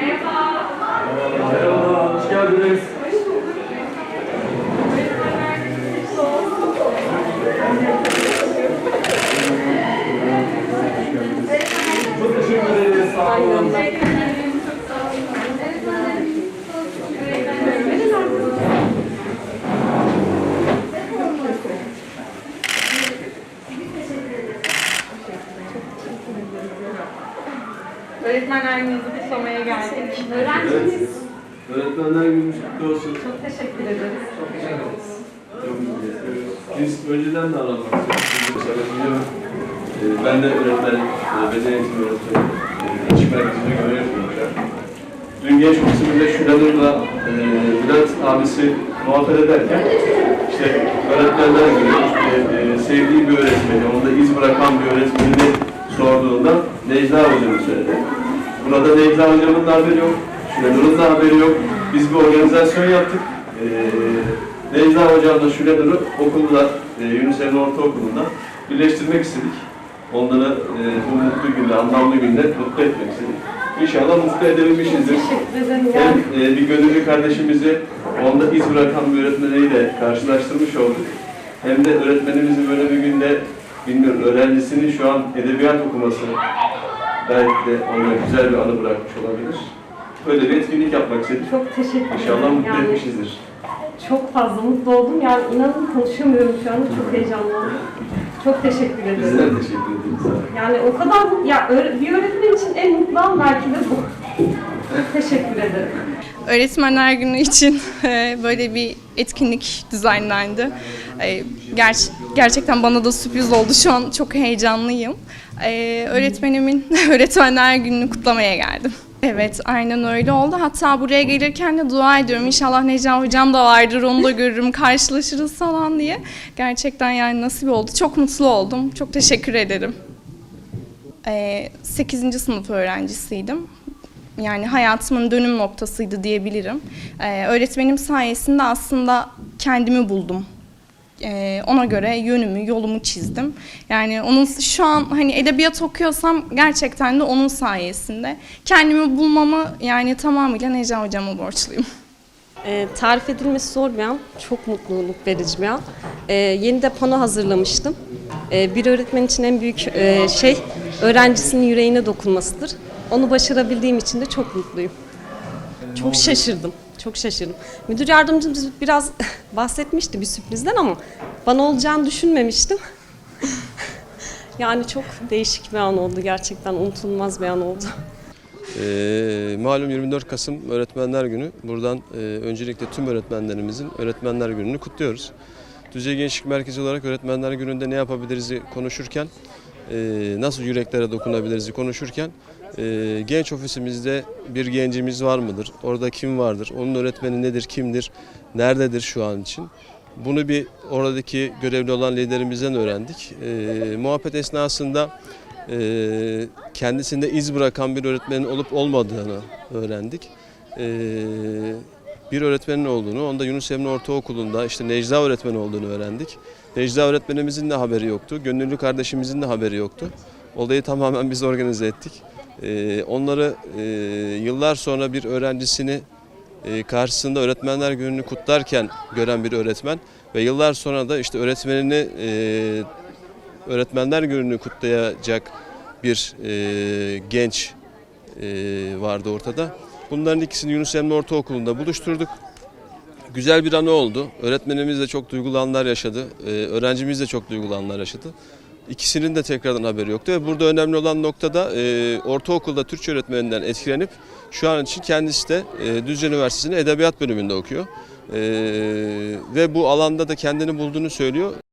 Merhaba. Merhaba, hoş geldiniz. Öğretmenler Günü'nü kutlamaya geldik. Öğrencimiz. Öğretmenler gününüz kutlu olsun. Çok teşekkür ederiz. Çok iyi. Biz önceden de aramak istiyoruz. E, ben de öğretmenim, e, beden eğitimi öğretmenim. E, Açık merkezinde görev yapıyorum. Dün genç kısmında Şülenur'la e, Bülent abisi muhabbet ederken işte öğretmenler günü, işte, e, sevdiği bir öğretmeni, onda iz bırakan bir öğretmenini sorduğunda Necla hocamı söyledi. Burada Necla hocamın da haberi yok, Şülenur'un da haberi yok. Biz bir organizasyon yaptık. E, Necla hocamla Şülenur'u okulda, e, Yunus Emre Ortaokulu'nda birleştirmek istedik. Onları e, bu mutlu günde, anlamlı günde mutlu etmek istedik. İnşallah mutlu edebilmişizdir. Hem e, bir gönüllü kardeşimizi onda iz bırakan bir öğretmeniyle karşılaştırmış olduk. Hem de öğretmenimizin böyle bir günde öğrencisinin şu an edebiyat okuması belki de ona güzel bir anı bırakmış olabilir. Böyle bir etkinlik yapmak istedik. çok teşekkür ederim. İnşallah mutlu Yani etmişizdir. çok fazla mutlu oldum. Yani inanın konuşamıyorum şu anda. Çok heyecanlandım. Çok teşekkür ederim. Bizler teşekkür ederiz. Yani o kadar ya bir öğretmen için en mutlu an belki de bu. Teşekkür ederim. Öğretmenler Günü için e, böyle bir etkinlik düzenlendi. E, ger- gerçekten bana da sürpriz oldu. Şu an çok heyecanlıyım. E, Öğretmenimin Öğretmenler Günü'nü kutlamaya geldim. Evet, aynen öyle oldu. Hatta buraya gelirken de dua ediyorum. İnşallah Necla Hocam da vardır, onu da görürüm, karşılaşırız falan diye. Gerçekten yani nasip oldu. Çok mutlu oldum. Çok teşekkür ederim. 8. sınıf öğrencisiydim. Yani hayatımın dönüm noktasıydı diyebilirim. Ee, öğretmenim sayesinde aslında kendimi buldum. Ee, ona göre yönümü, yolumu çizdim. Yani onun şu an hani edebiyat okuyorsam gerçekten de onun sayesinde. Kendimi bulmamı yani tamamıyla Necla hocama borçluyum. E, tarif edilmesi zor bir an, çok mutluluk verici bir an. E, yeni de pano hazırlamıştım. E, bir öğretmen için en büyük e, şey öğrencisinin yüreğine dokunmasıdır. Onu başarabildiğim için de çok mutluyum. Çok şaşırdım, çok şaşırdım. Müdür yardımcımız biraz bahsetmişti bir sürprizden ama bana olacağını düşünmemiştim. yani çok değişik bir an oldu gerçekten, unutulmaz bir an oldu. Ee, malum 24 Kasım Öğretmenler Günü. Buradan e, öncelikle tüm öğretmenlerimizin Öğretmenler Günü'nü kutluyoruz. Düzey Gençlik Merkezi olarak Öğretmenler Günü'nde ne yapabiliriz konuşurken, nasıl yüreklere dokunabiliriz konuşurken, e, genç ofisimizde bir gencimiz var mıdır? Orada kim vardır? Onun öğretmeni nedir, kimdir, nerededir şu an için? Bunu bir oradaki görevli olan liderimizden öğrendik. E, muhabbet esnasında e, kendisinde iz bırakan bir öğretmenin olup olmadığını öğrendik. E, bir öğretmenin olduğunu, onda Yunus Emre Ortaokulu'nda işte Necla öğretmen olduğunu öğrendik. Necla öğretmenimizin de haberi yoktu, gönüllü kardeşimizin de haberi yoktu. Olayı tamamen biz organize ettik. E, onları e, yıllar sonra bir öğrencisini e, karşısında öğretmenler gününü kutlarken gören bir öğretmen ve yıllar sonra da işte öğretmenini e, öğretmenler gününü kutlayacak bir e, genç e, vardı ortada. Bunların ikisini Yunus Emre Ortaokulu'nda buluşturduk. Güzel bir anı oldu. Öğretmenimiz de çok duygulı anlar yaşadı. E, öğrencimiz de çok duygulı anlar yaşadı. İkisinin de tekrardan haberi yoktu ve burada önemli olan noktada e, ortaokulda Türkçe öğretmeninden etkilenip şu an için kendisi de e, Düzce Üniversitesi'nin edebiyat bölümünde okuyor. E, ve bu alanda da kendini bulduğunu söylüyor.